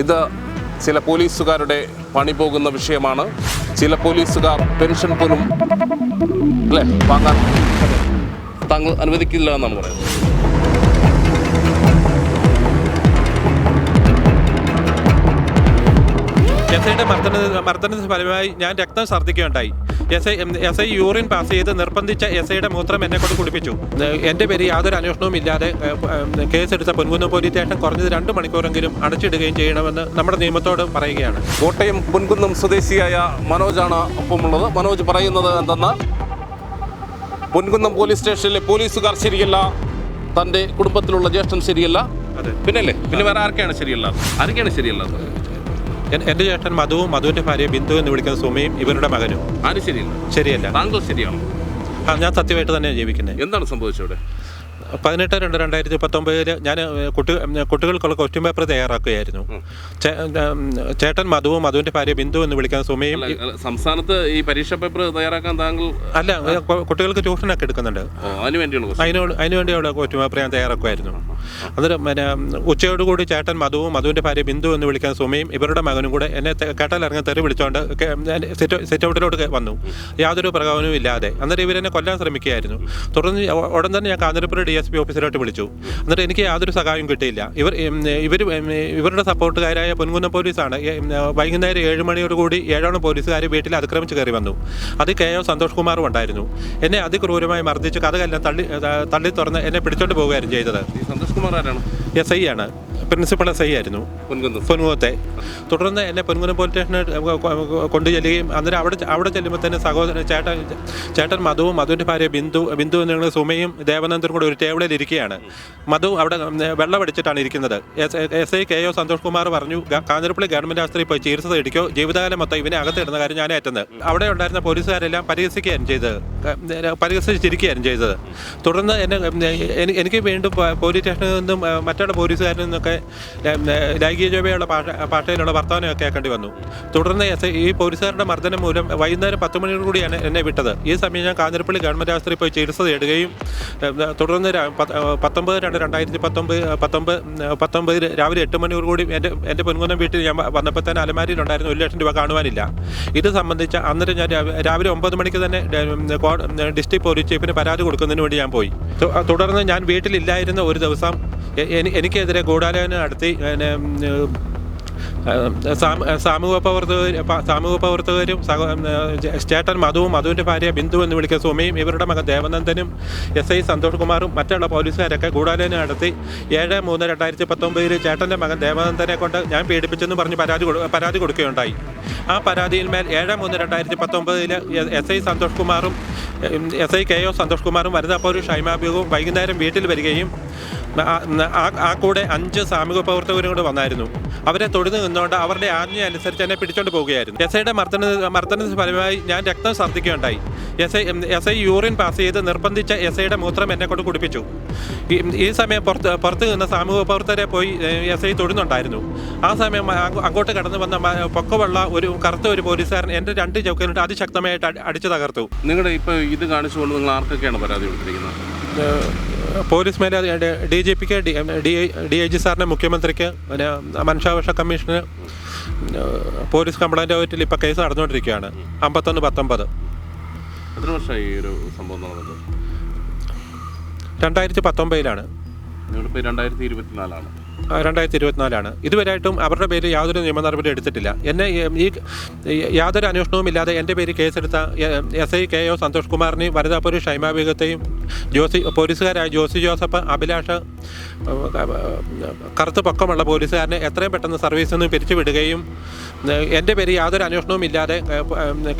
ഇത് ചില പോലീസുകാരുടെ പണി പോകുന്ന വിഷയമാണ്. ചില പോലീസുകാർ പെൻഷൻ പോലും അല്ലേ വാങ്ങാൻ താങ്കൾ അനുവദിക്കില്ല എന്നാണ് പറയുന്നത്. ഐയുടെ മർദ്ദന മർദ്ദനത്തിന് ഫലമായി ഞാൻ രക്തം ഛർദ്ദിക്കുകയുണ്ടായി. S I S I urine pass ചെയ്ത് നിർബന്ധിച്ച എസ് ഐയുടെ മൂത്രം എന്നെ കൊണ്ട് കുടിപ്പിച്ചു. എന്റെ പേര് യാതൊരു അന്വേഷണവും ഇല്ലാതെ കേസെടുത്ത പൊൻകുന്നം പോലീസ് സ്റ്റേഷൻ കുറഞ്ഞത് രണ്ട് മണിക്കൂറെങ്കിലും അടച്ചിടുകയും ചെയ്യണമെന്ന് നമ്മുടെ നിയമത്തോട് പറയുകയാണ്. കോട്ടയം പൊൻകുന്നം സ്വദേശിയായ മനോജാണ് ഒപ്പമുള്ളത്. മനോജ് പറയുന്നത് എന്തെന്നാൽ പൊൻകുന്നം പോലീസ് സ്റ്റേഷനിലെ പോലീസുകാർ ശരിയല്ല തന്റെ കുടുംബത്തിലുള്ള ജ്യേഷ്ഠൻ ശരിയല്ല. അതെ. പിന്നല്ലേ? പിന്നെ വേറെ ആർക്കാണ് ശരിയല്ല? ആരൊക്കെയാണ് ശരിയല്ലാത്തത് എൻ- ചേട്ടൻ മധുവും മധുവിന്റെ ഭാര്യ ബിന്ദു എന്ന് വിളിക്കുന്ന സുമയും ഇവരുടെ മകനും. ആരും ശരിയില്ല? ശരിയല്ല. താങ്കൾ ശരിയാണ്? ആ, ഞാൻ സത്യമായിട്ട് തന്നെയാണ് ജീവിക്കുന്നത് എന്താണ് സംഭവിച്ചവിടെ? പതിനെട്ട് രണ്ട് രണ്ടായിരത്തി പത്തൊമ്പതിൽ ഞാൻ കുട്ടി കുട്ടികൾക്കുള്ള ക്വസ്റ്റ്യൻ പേപ്പർ തയ്യാറാക്കുകയായിരുന്നു. ചേട്ടൻ മധുവും മധുവിന്റെ ഭാര്യ ബിന്ദു എന്ന് വിളിക്കാൻ സുമയും സംസ്ഥാനത്ത് ഈ പരീക്ഷ പേപ്പർ തയ്യാറാക്കാൻ താങ്കൾ അല്ല കുട്ടികൾക്ക് ട്യൂഷനൊക്കെ എടുക്കുന്നുണ്ട്. അതിന് വേണ്ടിയുള്ള ക്വസ്റ്റ്യൻ പേപ്പർ ഞാൻ തയ്യാറാക്കുമായിരുന്നു. അന്നേരം പിന്നെ ഉച്ചയോടുകൂടി ചേട്ടൻ മധുവും മധുവിന്റെ ഭാര്യ ബിന്ദു എന്ന് വിളിക്കാൻ സുമയും ഇവരുടെ മകനും കൂടെ എന്നെ കേട്ടാലിറങ്ങി തെറി വിളിച്ചുകൊണ്ട് സിറ്റ് ഔട്ടിലോട്ട് വന്നു. യാതൊരു പ്രകോപനവും ഇല്ലാതെ. അന്നേരം ഇവരെന്നെ കൊല്ലാൻ ശ്രമിക്കുകയായിരുന്നു. തുടർന്ന് ഉടൻ തന്നെ ഞാൻ കാഞ്ഞിരപ്പുഴ ഡി എസ് പി ഓഫീസിലോട്ട് വിളിച്ചു. എന്നിട്ട് എനിക്ക് യാതൊരു സഹായവും കിട്ടിയില്ല. ഇവർ ഇവർ ഇവരുടെ സപ്പോർട്ടുകാരായ പൊൻകുന്നം പോലീസാണ്. വൈകുന്നേരം ഏഴ് മണിയോട് കൂടി ഏഴോളം പോലീസുകാർ വീട്ടിൽ അതിക്രമിച്ച് കയറി വന്നു. അത് കെ ഒ സന്തോഷ് കുമാറും ഉണ്ടായിരുന്നു. എന്നെ അതിക്രൂരമായി മർദ്ദിച്ച് കഥകെല്ലാം തള്ളി തള്ളി തുറന്ന് എന്നെ പിടിച്ചോണ്ട് പോവുകയായിരുന്നു ചെയ്തത്. കുമാർ ആരാണ് എസ് ഐ ആണ്. പ്രിൻസിപ്പൾ എസ് ഐ ആയിരുന്നു. പൊൻകുന്നം. പൊൻകുന്നത്തെ. തുടർന്ന് എന്നെ പൊൻകുന്നം പോലീസ് സ്റ്റേഷനിൽ കൊണ്ടു ചെല്ലുകയും അന്നേരം അവിടെ അവിടെ ചെല്ലുമ്പോൾ തന്നെ സഹോദരൻ ചേട്ടൻ ചേട്ടൻ മധുവും മധുവിന്റെ ഭാര്യ ബിന്ദു ബിന്ദു എന്നുള്ള സുമയും ദേവനന്ദനും കൂടെ ഒരു ടേബിളിൽ ഇരിക്കുകയാണ്. മധു അവിടെ വെള്ളമടിച്ചിട്ടാണ് ഇരിക്കുന്നത്. S I K O Santhosh Kumar പറഞ്ഞു "ഗ- കാഞ്ഞിരപ്പള്ളി ഗവൺമെന്റ് ആശുപത്രിയിൽ പോയി ചികിത്സ തേടിക്കോ. ജീവിതകാലം മൊത്തം ഇവനെ അകത്തിടുന്ന കാര്യം ഞാൻ ഏറ്റുന്നത് അവിടെ ഉണ്ടായിരുന്ന പോലീസുകാരെല്ലാം പരിഹസിക്കുകയാണ് ചെയ്തത്. പരിഹസിച്ചിരിക്കുകയായിരുന്നു ചെയ്തത്. തുടർന്ന് എന്നെ എനിക്ക് വീണ്ടും പോലീസ് സ്റ്റേഷനിൽ നിന്നും മറ്റുള്ള പോലീസുകാരിൽ നിന്നൊക്കെ ല- ലൈംഗിക ജോബയുള്ള ഭാഷ ഭാഷയിലുള്ള വർത്തമാനമൊക്കെ കേൾക്കേണ്ടി വന്നു. തുടർന്ന് എസ് ഈ പോലീസുകാരുടെ മർദ്ദനം മൂലം വൈകുന്നേരം പത്ത് മണിയോട് കൂടിയാണ് എന്നെ വിട്ടത്. ഈ സമയം ഞാൻ കാഞ്ഞിരപ്പള്ളി ഗവൺമെന്റ് ആശുപത്രിയിൽ പോയി ചികിത്സ തേടുകയും തുടർന്ന് പത്തൊമ്പത് രണ്ട് രണ്ടായിരത്തി പത്തൊമ്പത് പത്തൊമ്പത് ഉം, പത്തൊമ്പത് രാവിലെ എട്ട് മണിയോട് കൂടി എന്റെ എന്റെ പൊൻകുന്നം വീട്ടിൽ ഞാൻ വന്നപ്പോൾ തന്നെ അലമാരിയിലുണ്ടായിരുന്നു ഒരു ലക്ഷം രൂപ കാണുവാനില്ല. ഇത് സംബന്ധിച്ച് അന്നേരം ഞാൻ രാവിലെ ഒമ്പത് മണിക്ക് തന്നെ ഡിസ്ട്രിക്ട് പോലീസ് ചീഫിന് പരാതി കൊടുക്കുന്നതിന് വേണ്ടി ഞാൻ പോയി. തുടർന്ന് ഞാൻ വീട്ടിലില്ലായിരുന്ന ഒരു ദിവസം എനിക്കെതിരെ ഗൂഢാലോചന നടത്തി സാമൂഹ്യ പ്രവർത്തകർ സാമൂഹ്യ പ്രവർത്തകരും സ്റ്റേട്ടൻ മധുവും മധുവിന്റെ ഭാര്യ ബിന്ദു എന്ന് വിളിക്കുന്ന സുമയും ഇവരുടെ മകൻ ദേവനന്ദനും എസ് ഐ സന്തോഷ് കുമാറും മറ്റുള്ള പോലീസുകാരൊക്കെ ഗൂഢാലോചന നടത്തി. ഏഴ് മൂന്ന് രണ്ടായിരത്തി പത്തൊമ്പതിൽ ചേട്ടന്റെ മകൻ ദേവനന്ദനെ കൊണ്ട് ഞാൻ പീഡിപ്പിച്ചെന്ന് പറഞ്ഞ് പരാതി പരാതി കൊടുക്കുകയുണ്ടായി. ആ പരാതിയിൽ മേൽ ഏഴ് മൂന്ന് രണ്ടായിരത്തി പത്തൊമ്പതിൽ എസ് ഐ സന്തോഷ് കുമാറും S I K O Santhosh കുമാറും വനിതാ പോലീസ് ഷൈമാബിയും വൈകുന്നേരം വീട്ടിൽ വരികയും ആ- ആ- ആ കൂടെ അഞ്ച് സാമൂഹ്യ പ്രവർത്തകരും കൂടെ വന്നായിരുന്നു. അവരെ തൊഴുതു നിന്നുകൊണ്ട് അവരുടെ ആജ്ഞ അനുസരിച്ച് എന്നെ പിടിച്ചോണ്ട് പോവുകയായിരുന്നു എസ് ഐയുടെ മർദ്ദന മർദ്ദനത്തിന് ഫലമായി ഞാൻ രക്തം ഛർദ്ദിക്കുകയുണ്ടായി. S I S I urine pass ചെയ്ത് നിർബന്ധിച്ച എസ് ഐയുടെ മൂത്രം എന്നെ കൊണ്ട് കുടിപ്പിച്ചു. ഈ- സമയം പുറത്ത് പുറത്ത് നിന്ന സാമൂഹ്യ പ്രവർത്തകരെ പോയി എസ് ഐ തൊടുന്നുണ്ടായിരുന്നു ആ സമയം അങ്ങോട്ട് കടന്നു വന്ന പൊക്കമുള്ള ഒരു കറുത്ത ഒരു പോലീസുകാരൻ എന്റെ രണ്ട് ചൗക്കലിട്ട് അതിശക്തമായിട്ട് അടി- അടിച്ചു തകർത്തു. നിങ്ങളുടെ ഇപ്പോൾ ഇത് കാണിച്ചുകൊണ്ട് നിങ്ങൾ ആർക്കൊക്കെയാണ് പരാതി കൊടുത്തിരിക്കുന്നത്? പോലീസ് മേധാവി ഡി ജി പിക്ക് ഡി ഐ ജി സാറിന് മുഖ്യമന്ത്രിക്ക് പിന്നെ മനുഷ്യാവകാശ കമ്മീഷന് പോലീസ് കംപ്ലൈന്റ് ആയിട്ട് ഇപ്പോൾ കേസ് നടന്നുകൊണ്ടിരിക്കുകയാണ്. അമ്പത്തൊന്ന് പത്തൊമ്പത്. എത്ര വർഷമായി ഈ ഒരു സംഭവം നടന്നത്? രണ്ടായിരത്തി പത്തൊമ്പതിലാണ്. രണ്ടായിരത്തി ഇരുപത്തിനാലാണ്. രണ്ടായിരത്തി ഇരുപത്തിനാലാണ് ഇതുവരെയായിട്ടും അവരുടെ പേര് യാതൊരു നിയമ നടപടി എടുത്തിട്ടില്ല. എന്നെ ഈ- യാതൊരു അന്വേഷണവും ഇല്ലാതെ എന്റെ പേര് കേസെടുത്ത S I K O Santhosh കുമാറിനെയും വനിതാ പോലീസ് ഷൈമ ബീഗത്തെയും ജോസി പോലീസുകാരായ ജോസി ജോസഫ് അഭിലാഷ് കറുത്ത് പൊക്കമുള്ള പോലീസുകാരനെ എത്രയും പെട്ടെന്ന് സർവീസിൽ നിന്ന് പിരിച്ചുവിടുകയും എന്റെ പേര് യാതൊരു അന്വേഷണവും ഇല്ലാതെ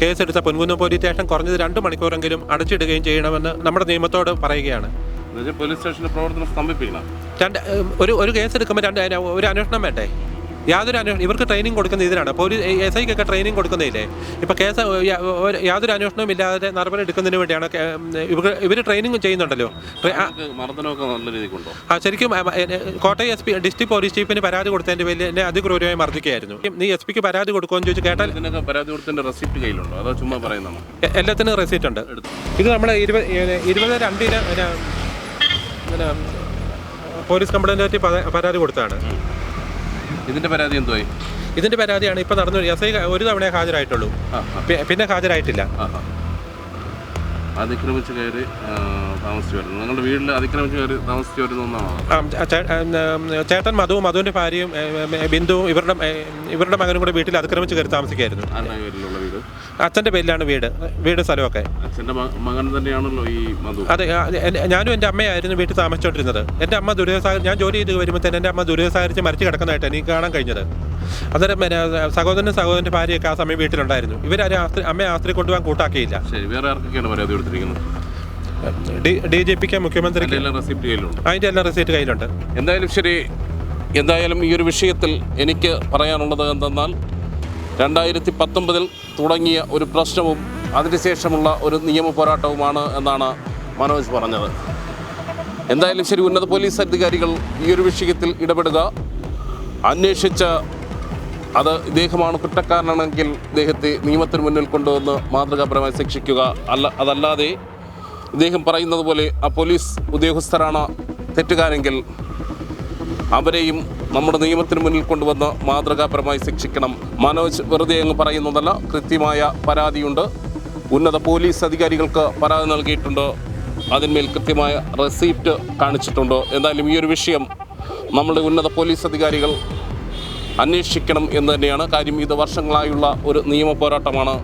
കേസെടുത്ത പൊൻകുന്നം പോലീസ് സ്റ്റേഷൻ കുറഞ്ഞത് രണ്ട് മണിക്കൂറെങ്കിലും അടച്ചിടുകയും ചെയ്യണമെന്ന് നമ്മുടെ നിയമത്തോട് പറയുകയാണ്. എന്നുവെച്ചാൽ പോലീസ് സ്റ്റേഷന്റെ പ്രവർത്തനം സ്തംഭിപ്പിക്കണം. രണ്ട് ഒരു ഒരു കേസ് എടുക്കുമ്പോൾ രണ്ട് ഒരു അന്വേഷണം വേണ്ടേ? യാതൊരു അന്വേഷണം ഇവർക്ക് ട്രെയിനിങ് കൊടുക്കുന്ന ഇതിനാണ് പോലീസ് എസ് ഐക്കൊക്കെ ട്രെയിനിങ് കൊടുക്കുന്നില്ലേ? ഇപ്പോൾ കേസ് യാതൊരു അന്വേഷണവും ഇല്ലാതെ നടപടി എടുക്കുന്നതിന് വേണ്ടിയാണ് ഇവർക്ക് ഇവർ ഇവർ ട്രെയിനിങ് ചെയ്യുന്നുണ്ടല്ലോ ആ- ശരിക്കും Kottayam S P district police ചീഫിന് പരാതി കൊടുത്തതിന്റെ പേരിൽ എന്നെ അതിക്രൂരമായി മർദ്ദിക്കുകയായിരുന്നു. നീ എസ് പിക്ക് പരാതി കൊടുക്കുമെന്ന് ചോദിച്ചു കേട്ടാൽ പരാതി കൊടുത്തതിന്റെ റെസിപ്റ്റ് കയ്യിലുണ്ടോ? അതോ ചുമ്മാ പറയുന്നതാണോ? എല്ലാത്തിനും റെസിപ്റ്റ് ഉണ്ട്. ഇത് നമ്മൾ ഇരുപത് ഇരുപത് രണ്ടിന് പിന്നെ, പോലീസ് കംപ്ലൈന്റ് പറ്റി പരാതി കൊടുത്തതാണ് ഇതിന്റെ പരാതി എന്തുവായി? ഇതിന്റെ പരാതിയാണ് ഇപ്പം നടന്നു എസ് ഐ ഒരു തവണ ഹാജരായിട്ടുള്ളൂ. പിന്നെ ഹാജരായിട്ടില്ല. അതിക്രമിച്ച് കയറി താമസിച്ചു വരുന്നു നിങ്ങളുടെ വീട്ടിൽ അതിക്രമിച്ച് കയറി താമസിച്ചു വരുന്ന ഒന്നാണോ ചേട്ടൻ മധുവും മധുവിന്റെ ഭാര്യയും ബിന്ദുവും ഇവരുടെ ഇവരുടെ മകനും കൂടെ വീട്ടിൽ അതിക്രമിച്ച് കയറി താമസിക്കായിരുന്നു അച്ഛന്റെ പേരിലാണ് വീട് വീട് സ്ഥലമൊക്കെ. മകൻ തന്നെയാണല്ലോ ഈ മധു. അതെ ഞാനും എന്റെ അമ്മയായിരുന്നു വീട്ടിൽ താമസിച്ചുകൊണ്ടിരുന്നത്. എന്റെ അമ്മ ദുരിതസാഹ ഞാൻ ജോലി ചെയ്ത് വരുമ്പോൾ തന്നെ എന്റെ അമ്മ ദുരിതസാഹരിച്ച് മരിച്ചു കിടക്കുന്നതായിട്ട് എനിക്ക് കാണാൻ കഴിഞ്ഞത്. അന്നേരം പിന്നെ സഹോദരനും സഹോദരന്റെ ഭാര്യയൊക്കെ ആ സമയം വീട്ടിലുണ്ടായിരുന്നു. ഇവരാരും ആസ്ത്രി അമ്മയെ ആസ്ത്രി കൊണ്ടുപോകാൻ കൂട്ടാക്കിയില്ല. ശരി വേറെ ആർക്കൊക്കെയാണ് പരാതി കൊടുത്തിരിക്കുന്നത്? ഡി ജി പിക്ക് മുഖ്യമന്ത്രിക്ക് കയ്യിലുണ്ട്. അതിന്റെ എല്ലാം റെസീപ്റ്റ് കയ്യിലുണ്ട്. എന്തായാലും ശരി എന്തായാലും ഈ ഒരു വിഷയത്തിൽ എനിക്ക് പറയാനുള്ളത് എന്തെന്നാൽ രണ്ടായിരത്തി പത്തൊമ്പതിൽ തുടങ്ങിയ ഒരു പ്രശ്നവും അതിനുശേഷമുള്ള ഒരു നിയമ പോരാട്ടവുമാണ് എന്നാണ് മനോജ് പറഞ്ഞത്. എന്തായാലും ശരി ഉന്നത പോലീസ് അധികാരികൾ ഈ ഒരു വിഷയത്തിൽ ഇടപെടുക. അന്വേഷിച്ച് അത് ഇദ്ദേഹമാണ് കുറ്റക്കാരനാണെങ്കിൽ ഇദ്ദേഹത്തെ നിയമത്തിന് മുന്നിൽ കൊണ്ടുവന്ന് മാതൃകാപരമായി ശിക്ഷിക്കുക അല്ല അതല്ലാതെ ഇദ്ദേഹം പറയുന്നത് പോലെ ആ പോലീസ് ഉദ്യോഗസ്ഥരാണ് തെറ്റുകാരെങ്കിൽ അവരെയും നമ്മുടെ നിയമത്തിന് മുന്നിൽ കൊണ്ടുവന്ന് മാതൃകാപരമായി ശിക്ഷിക്കണം. മനോജ് വെറുതെ അങ്ങ് പറയുന്നതല്ല കൃത്യമായ പരാതിയുണ്ട്. ഉന്നത പോലീസ് അധികാരികൾക്ക് പരാതി നൽകിയിട്ടുണ്ട്. അതിന്മേൽ കൃത്യമായ റെസീപ്റ്റ് കാണിച്ചിട്ടുണ്ട്. എന്തായാലും ഈ ഒരു വിഷയം നമ്മുടെ ഉന്നത പോലീസ് അധികാരികൾ അന്വേഷിക്കണം എന്ന് തന്നെയാണ്. കാര്യം ഇത് വർഷങ്ങളായുള്ള ഒരു നിയമ പോരാട്ടമാണ്.